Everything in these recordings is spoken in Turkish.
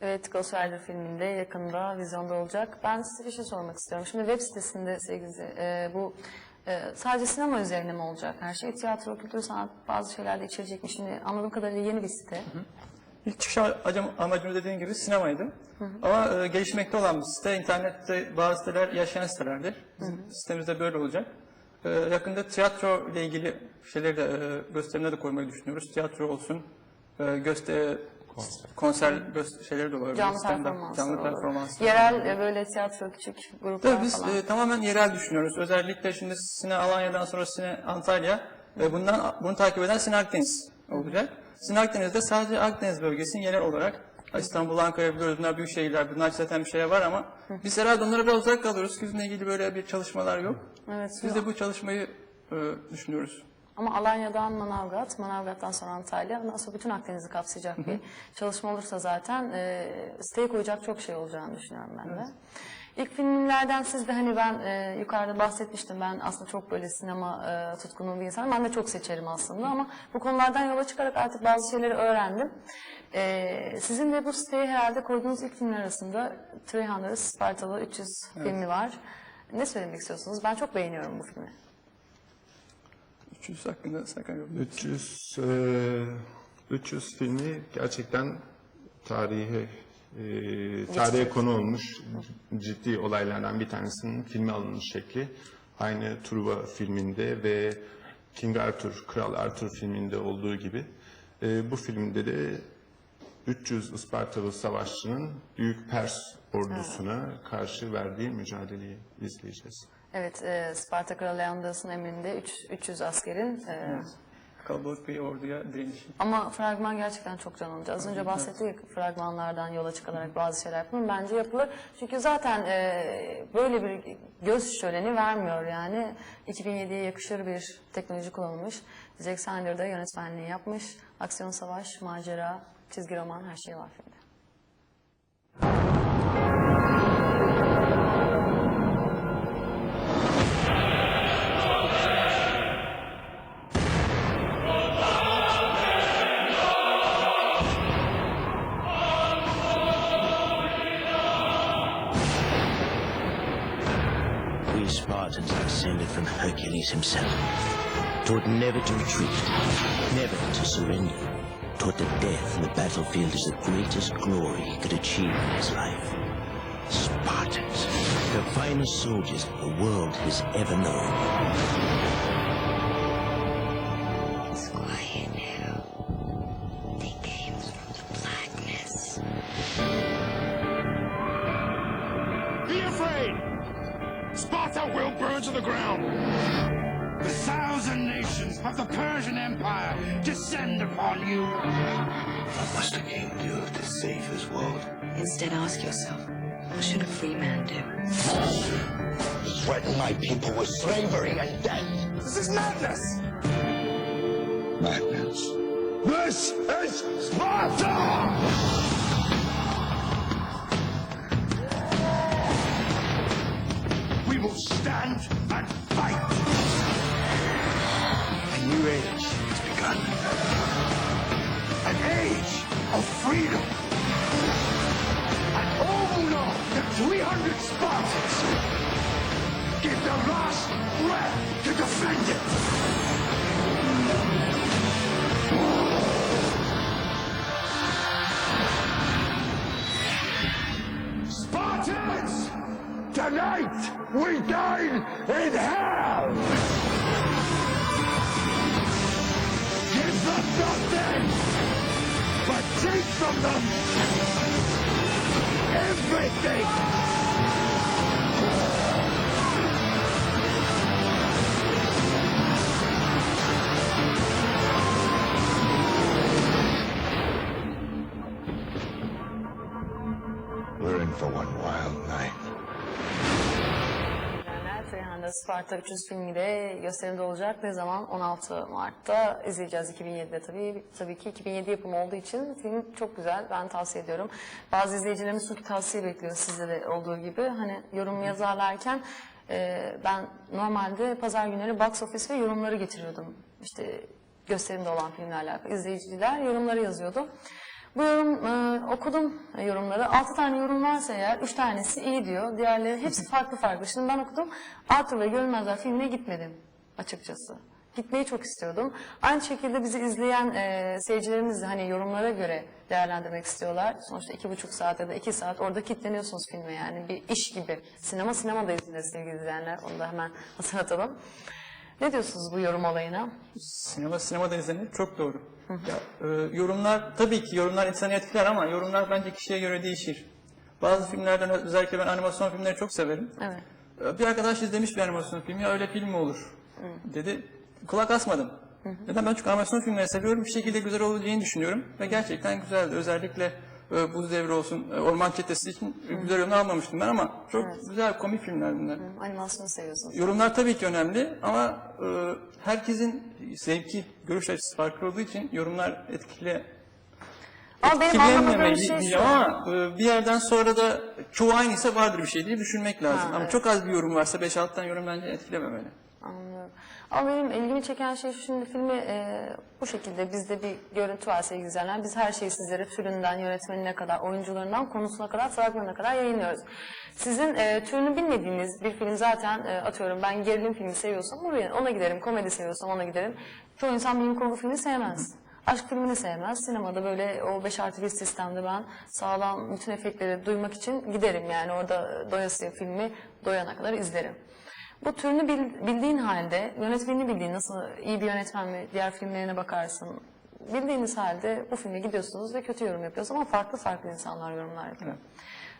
Evet, Ghost Rider filminde yakında vizyonda olacak. Ben size bir şey sormak istiyorum. Şimdi web sitesinde sevgili e, bu e, sadece sinema üzerine mi olacak her şey? Tiyatro, kültür, sanat bazı şeyler de içerecek mi? Şimdi anladığım kadarıyla yeni bir site. İlk çıkış amacım, amacımız dediğin gibi sinemaydı. Ama e, gelişmekte olan bir site, internette bazı siteler yaşayan sitelerdir. Bizim sitemizde böyle olacak. E, yakında tiyatro ile ilgili şeyleri de e, gösterimleri de koymayı düşünüyoruz. Tiyatro olsun, e, gösteri, konser, göster şeyleri de olabilir. Canlı performans. Canlı performans. Yerel e, böyle tiyatro küçük gruplar Tabii biz falan. e, tamamen yerel düşünüyoruz. Özellikle şimdi Sine Alanya'dan sonra Sine Antalya ve bundan bunu takip eden Sine Akdeniz olacak. Sine Akdeniz'de sadece Akdeniz bölgesinin yerel olarak İstanbul, Ankara biliyoruz bunlar büyük şehirler. Bunlar zaten bir şey var ama biz herhalde onlara biraz uzak kalıyoruz. Bizimle ilgili böyle bir çalışmalar yok. Evet. Biz de bu çalışmayı e, düşünüyoruz. Ama Alanya'dan Manavgat, Manavgat'tan sonra Antalya, ondan sonra bütün Akdeniz'i kapsayacak bir çalışma olursa zaten e, siteye koyacak çok şey olacağını düşünüyorum ben de. İlk filmlerden siz de hani ben e, yukarıda bahsetmiştim ben aslında çok böyle sinema e, tutkunu bir insanım. Ben de çok seçerim aslında ama bu konulardan yola çıkarak artık bazı şeyleri öğrendim. E, sizin de bu siteye herhalde koyduğunuz ilk filmler arasında 300 Spartalı 300 filmi var. Ne söylemek istiyorsunuz? Ben çok beğeniyorum bu filmi. 300 hakkında sakın yok. 300 e, 300 filmi gerçekten tarihe e, tarihe konu olmuş ciddi olaylardan bir tanesinin filme alınmış şekli. Aynı Truva filminde ve King Arthur, Kral Arthur filminde olduğu gibi e, bu filmde de 300 Ispartalı savaşçının Büyük Pers ordusuna karşı verdiği mücadeleyi izleyeceğiz. Evet, e, Sparta Kralı Leandros'un emrinde üç- 300 askerin e, Kalabalık bir orduya direniş. ama fragman gerçekten çok can alıcı. Az önce bahsettik fragmanlardan yola çıkarak bazı şeyler yapılır. Bence yapılır. Çünkü zaten e, böyle bir göz şöleni vermiyor yani. 2007'ye yakışır bir teknoloji kullanılmış. Zack Snyder da yönetmenliği yapmış. Aksiyon, savaş, macera, çizgi roman her şey var filmde. Spartans descended from Hercules himself. Taught never to retreat, never to surrender. Taught that death in the battlefield is the greatest glory he could achieve in his life. Spartans, the finest soldiers the world has ever known. It's quiet of the Persian Empire descend upon you! What must a king do to save his world? Instead, ask yourself, what should a free man do? Threaten my people with slavery and death! This is madness! Madness. This is Sparta! 300 Spartans give their last breath to defend it. Spartans! Tonight we dine in hell! Give them nothing! But take from them everything! Freyhan'da Sparta 300 filmi de gösterimde olacak. Ne zaman? 16 Mart'ta izleyeceğiz 2007'de tabii. Tabii ki 2007 yapımı olduğu için film çok güzel. Ben tavsiye ediyorum. Bazı izleyicilerimiz çünkü tavsiye bekliyor sizde de olduğu gibi. Hani yorum yazarlarken e, ben normalde pazar günleri box office ve yorumları getiriyordum. İşte gösterimde olan filmle alakalı. İzleyiciler yorumları yazıyordu. Bu yorum e, okudum yorumları. 6 tane yorum varsa eğer 3 tanesi iyi diyor. Diğerleri hepsi farklı farklı. Şimdi ben okudum. Arthur ve Görünmezler filmine gitmedim açıkçası. Gitmeyi çok istiyordum. Aynı şekilde bizi izleyen e, seyircilerimiz de hani yorumlara göre değerlendirmek istiyorlar. Sonuçta iki buçuk saat ya da iki saat orada kilitleniyorsunuz filme yani bir iş gibi. Sinema sinema da izlenir sevgili izleyenler. Onu da hemen hatırlatalım. Ne diyorsunuz bu yorum olayına? Sinema sinemada izlenir. Çok doğru. Ya, e, yorumlar tabii ki yorumlar insanı etkiler ama yorumlar bence kişiye göre değişir. Bazı filmlerden özellikle ben animasyon filmleri çok severim. Evet. E, Bir arkadaş izlemiş bir animasyon filmi ya öyle film mi olur dedi. Kulak asmadım. Neden ben çünkü animasyon filmleri seviyorum. Bir şekilde güzel olacağını düşünüyorum. Ve gerçekten güzeldi. Özellikle e, Buz Devri olsun, e, Orman Çetesi için güzel yorumlar almamıştım ben ama çok güzel komik filmler bunlar. Animasyonu seviyorsunuz. Yorumlar tabii ki önemli ama e, herkesin zevki, görüş açısı farklı olduğu için yorumlar etkili Ama benim anlamadığım etkilenmemeli şey şu. diyeceğim ama e, bir yerden sonra da çoğu aynıysa vardır bir şey diye düşünmek lazım. Ha, ama evet. çok az bir yorum varsa 5-6 tane yorum bence etkilememeli. Ama benim ilgimi çeken şey şimdi filmi e, bu şekilde bizde bir görüntü var sevgili izleyenler. Biz her şeyi sizlere türünden, yönetmenine kadar, oyuncularından, konusuna kadar, fragmanına kadar yayınlıyoruz. Sizin e, türünü bilmediğiniz bir film zaten e, atıyorum ben gerilim filmi seviyorsam oraya ona giderim, komedi seviyorsam ona giderim. Çoğu insan bilim kurgu filmi sevmez. Aşk filmini sevmez. Sinemada böyle o 5 artı bir sistemde ben sağlam bütün efektleri duymak için giderim. Yani orada doyasıya filmi doyana kadar izlerim. Bu türünü bil- bildiğin halde, yönetmenini bildiğin, nasıl iyi bir yönetmen mi, diğer filmlerine bakarsın. Bildiğiniz halde bu filme gidiyorsunuz ve kötü yorum yapıyorsunuz ama farklı farklı insanlar yorumlar yapıyor.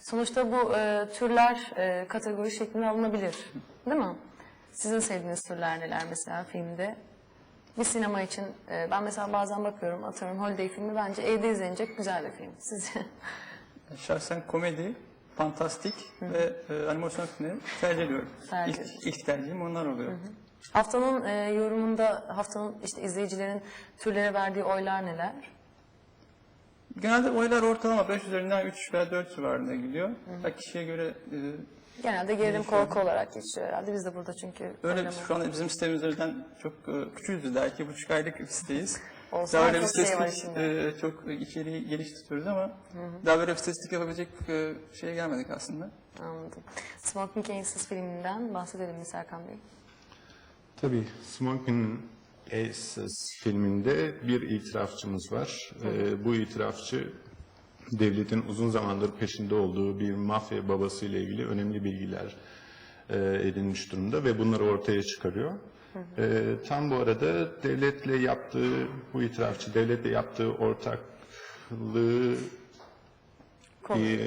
Sonuçta bu e, türler e, kategori şeklinde alınabilir. Değil mi? Sizin sevdiğiniz türler neler mesela filmde? Bir sinema için e, ben mesela bazen bakıyorum atıyorum Holiday filmi bence evde izlenecek güzel bir film. Sizce? Şahsen komedi, fantastik ve e, animasyon filmleri tercih ediyorum. Tercih İlk, ilk tercihim onlar oluyor. Haftanın e, yorumunda haftanın işte izleyicilerin türlere verdiği oylar neler? Genelde oylar ortalama 5 üzerinden 3 veya 4 civarında gidiyor. Her kişiye göre e, Genelde gerilim korku olarak geçiyor herhalde. Biz de burada çünkü Öyle şu anda bizim sitemizden çok e, küçüğüz iki buçuk aylık bir siteyiz. Olsun, daha böyle bir çok şey içinde. e, çok içeriği geniş tutuyoruz ama daha böyle bir statistik yapabilecek e, şeye gelmedik aslında. Anladım. Smoking Aces filminden bahsedelim mi Serkan Bey? Tabii Smoking Aces filminde bir itirafçımız var. Ee, bu itirafçı devletin uzun zamandır peşinde olduğu bir mafya babası ile ilgili önemli bilgiler e, edinmiş durumda ve bunları ortaya çıkarıyor. Ee, tam bu arada devletle yaptığı, bu itirafçı devletle yaptığı ortaklığı e,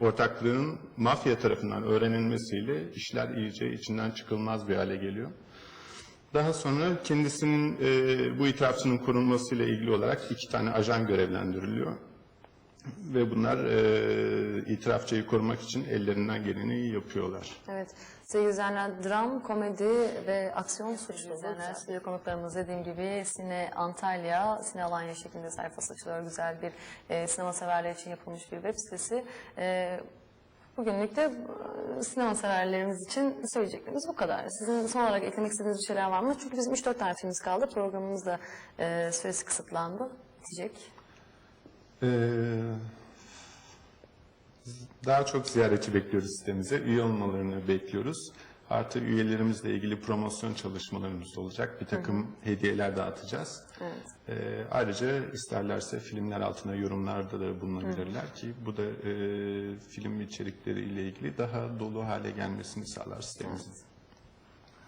ortaklığın mafya tarafından öğrenilmesiyle işler iyice içinden çıkılmaz bir hale geliyor. Daha sonra kendisinin e, bu itirafçının korunmasıyla ilgili olarak iki tane ajan görevlendiriliyor. Ve bunlar e, itirafçıyı korumak için ellerinden geleni yapıyorlar. Evet. Sevgili izleyenler, dram, komedi ve aksiyon suçlu izleyenler. Stüdyo konuklarımız dediğim gibi Sine Antalya, Sine Alanya şeklinde sayfası açılıyor. Güzel bir e, sinema severler için yapılmış bir web sitesi. E, bugünlük de e, sinema severlerimiz için söyleyeceklerimiz bu kadar. Sizin son olarak eklemek istediğiniz bir şeyler var mı? Çünkü bizim 3-4 tane filmimiz kaldı. Programımız da e, süresi kısıtlandı. Bitecek. Ee, daha çok ziyaretçi bekliyoruz sitemize. Üye olmalarını bekliyoruz. Artı üyelerimizle ilgili promosyon çalışmalarımız olacak. Bir takım hediyeler dağıtacağız. Ee, ayrıca isterlerse filmler altına yorumlarda da bulunabilirler ki bu da e, film içerikleriyle ilgili daha dolu hale gelmesini sağlar sitemizin.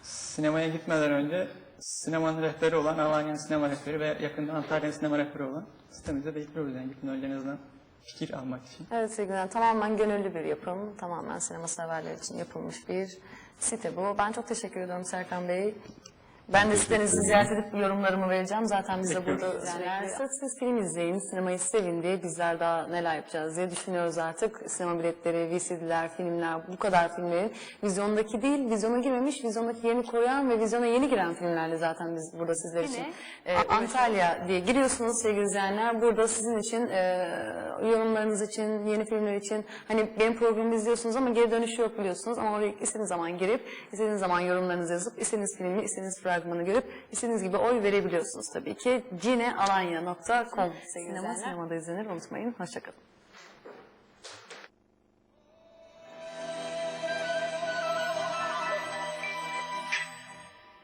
Sinemaya gitmeden önce sinemanın rehberi olan Alanya'nın sinema rehberi ve yakında Antalya'nın sinema rehberi olan sitemizde bekliyoruz yani önce en fikir almak için. Evet sevgiler tamamen gönüllü bir yapım. Tamamen sinema severler için yapılmış bir site bu. Ben çok teşekkür ediyorum Serkan Bey. Ben de sitenizi ziyaret edip yorumlarımı vereceğim. Zaten biz de burada yani siz film izleyin, sinemayı sevin diye bizler daha neler yapacağız diye düşünüyoruz artık. Sinema biletleri, VCD'ler, filmler, bu kadar filmlerin vizyondaki değil, vizyona girmemiş, vizyondaki yerini koruyan ve vizyona yeni giren filmlerle zaten biz burada sizler için. Ee, Antalya diye giriyorsunuz sevgili izleyenler. Burada sizin için, e, yorumlarınız için, yeni filmler için, hani benim programımı izliyorsunuz ama geri dönüşü yok biliyorsunuz. Ama oraya istediğiniz zaman girip, istediğiniz zaman yorumlarınızı yazıp, istediğiniz filmi, istediğiniz fragmanı fragmanı görüp istediğiniz gibi oy verebiliyorsunuz tabii ki. cinealanya.com Sinema sinemada izlenir unutmayın. Hoşçakalın.